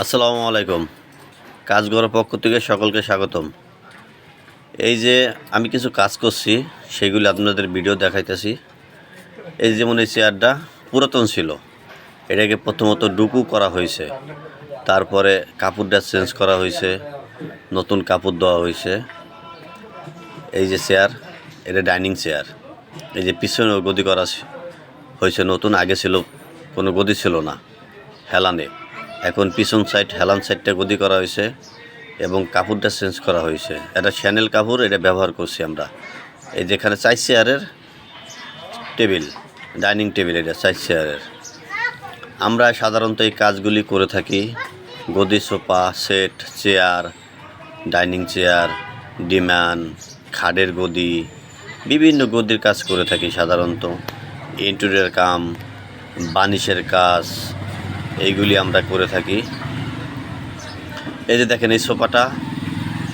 আসসালামু আলাইকুম। কাজ করার পক্ষ থেকে সকলকে স্বাগতম। এই যে আমি কিছু কাজ করছি, সেগুলি আপনাদের ভিডিও দেখাইতেছি। এই যেমন এই চেয়ারটা পুরাতন ছিল, এটাকে প্রথমত ডুকু করা হয়েছে। তারপরে কাপড়টা চেঞ্জ করা হয়েছে, নতুন কাপড় দেওয়া হয়েছে। এই যে চেয়ার, এটা ডাইনিং চেয়ার। এই যে পিছনেও গদি করা হয়েছে, নতুন, আগে ছিল, কোনো গদি ছিল না, হেলানে। এখন পিছন সাইড হেলান সাইডটা গদি করা হয়েছে এবং কাপড়টা চেঞ্জ করা হয়েছে। এটা শ্যানেল কাপড়, এটা ব্যবহার করছি আমরা। এই যেখানে চাই চেয়ারের টেবিল ডাইনিং টেবিল এটা চাই চেয়ারের আমরা সাধারণত এই কাজগুলি করে থাকি। গদি, sofa set chair dining chair ডিম্যান খাডের গদি, বিভিন্ন গদির কাজ করে থাকি সাধারণত। ইন্টেরিয়র কাম, বানিশের কাজ এইগুলি আমরা করে থাকি। এই যে দেখেন, এই সোফাটা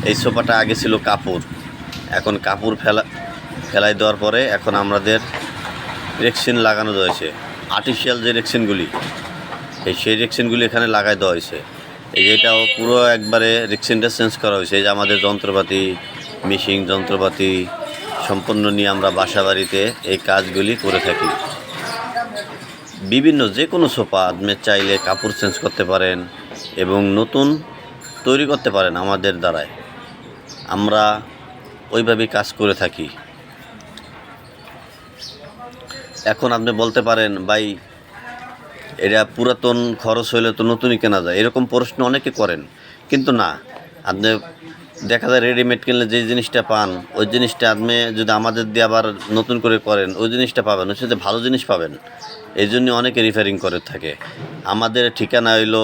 এই সোফাটা আগে ছিল কাপড়। এখন কাপড় ফেলা, ফেলাই দেওয়ার পরে এখন আমাদের রেক্সিন লাগানো রয়েছে। আর্টিফিশিয়াল যে রেক্সিনগুলি এই সেই রেক্সিনগুলি এখানে লাগাই দেওয়া হয়েছে। এই এটাও পুরো একবারে রেক্সিনটা চেঞ্জ করা হয়েছে। এই যে আমাদের যন্ত্রপাতি মেশিন যন্ত্রপাতি সম্পূর্ণ নিয়ে আমরা বাসা বাড়িতে এই কাজগুলি করে থাকি। বিভিন্ন যে কোনো সোফা আপনি চাইলে কাপড় চেঞ্জ করতে পারেন এবং নতুন তৈরি করতে পারেন আমাদের দ্বারায়। আমরা ওইভাবেই কাজ করে থাকি। এখন আপনি বলতে পারেন, ভাই, এটা পুরাতন খরচ হইলে তো নতুনই কেনা যায়। এরকম প্রশ্ন অনেকে করেন। কিন্তু না আপনি দেখা যায় রেডিমেড কিনলে যে জিনিসটা পান, ওই জিনিসটা আপনি যদি আমাদের দিয়ে আবার নতুন করে করেন, ওই জিনিসটা পাবেন, ওই যে ভালো জিনিস পাবেন। এই জন্য অনেকে রিফারিং করে থাকে। আমাদের ঠিকানা হইল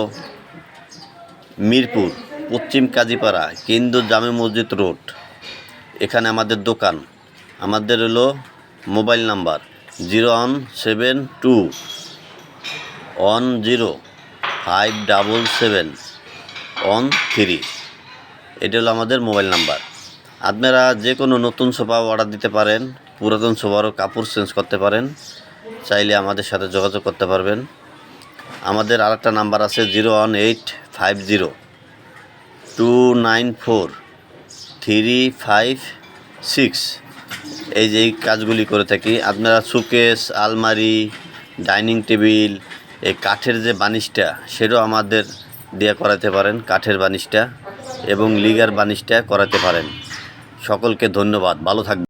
মিরপুর, পশ্চিম কাজীপাড়া কেন্দ্র জামে মসজিদ রোড। এখানে আমাদের দোকান। আমাদের হলো mobile number zero one seven two one zero five double seven one three. এটা হলো আমাদের মোবাইল নাম্বার। আপনারা যে কোনো নতুন সোফা অর্ডার দিতে পারেন, পুরাতন সোফারও কাপড় চেঞ্জ করতে পারেন, চাইলে আমাদের সাথে যোগাযোগ করতে পারবেন। আমাদের আর একটা নাম্বার আছে zero one eight five zero two nine four three five six. এই যে কাজগুলি করে থাকি, আপনারা সুকেস, আলমারি, ডাইনিং টেবিল, এই কাঠের যে বানিশটা, সেটাও আমাদের দিয়ে করাতে পারেন কাঠের বানিশটা এবং লিগার বানিশটা করাতে পারেন। সকলকে ধন্যবাদ ভালো থাকবেন।